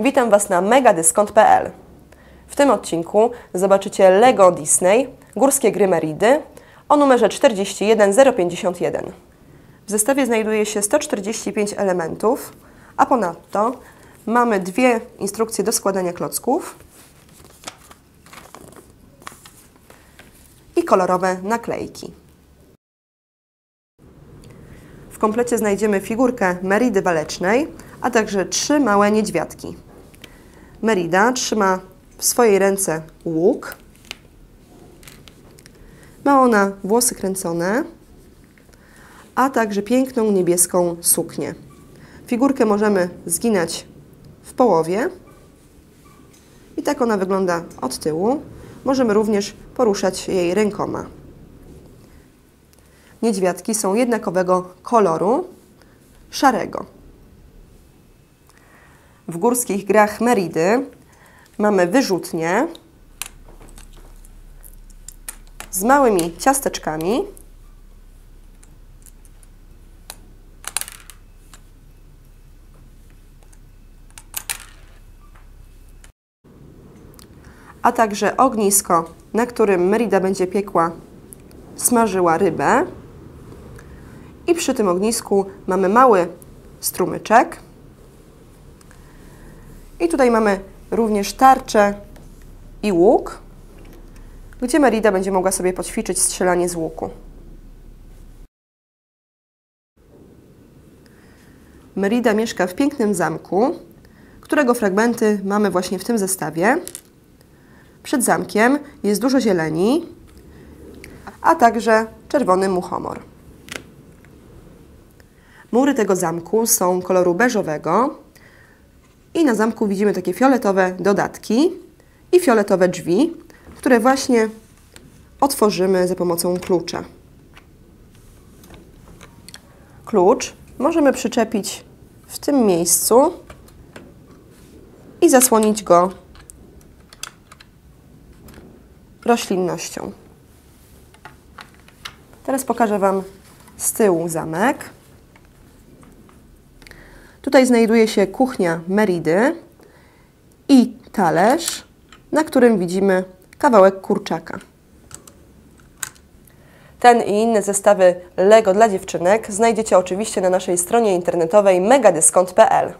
Witam Was na megadyskont.pl. W tym odcinku zobaczycie Lego Disney Górskie Gry Meridy o numerze 41051. W zestawie znajduje się 145 elementów, a ponadto mamy dwie instrukcje do składania klocków i kolorowe naklejki. W komplecie znajdziemy figurkę Meridy walecznej, a także trzy małe niedźwiadki. Merida trzyma w swojej ręce łuk. Ma ona włosy kręcone, a także piękną niebieską suknię. Figurkę możemy zginać w połowie i tak ona wygląda od tyłu. Możemy również poruszać jej rękoma. Niedźwiadki są jednakowego koloru, szarego. W górskich grach Meridy mamy wyrzutnie z małymi ciasteczkami. A także ognisko, na którym Merida będzie piekła, smażyła rybę. I przy tym ognisku mamy mały strumyczek. I tutaj mamy również tarczę i łuk, gdzie Merida będzie mogła sobie poćwiczyć strzelanie z łuku. Merida mieszka w pięknym zamku, którego fragmenty mamy właśnie w tym zestawie. Przed zamkiem jest dużo zieleni, a także czerwony muchomor. Mury tego zamku są koloru beżowego i na zamku widzimy takie fioletowe dodatki i fioletowe drzwi, które właśnie otworzymy za pomocą klucza. Klucz możemy przyczepić w tym miejscu i zasłonić go roślinnością. Teraz pokażę Wam z tyłu zamek. Tutaj znajduje się kuchnia Meridy i talerz, na którym widzimy kawałek kurczaka. Ten i inne zestawy Lego dla dziewczynek znajdziecie oczywiście na naszej stronie internetowej megadyskont.pl.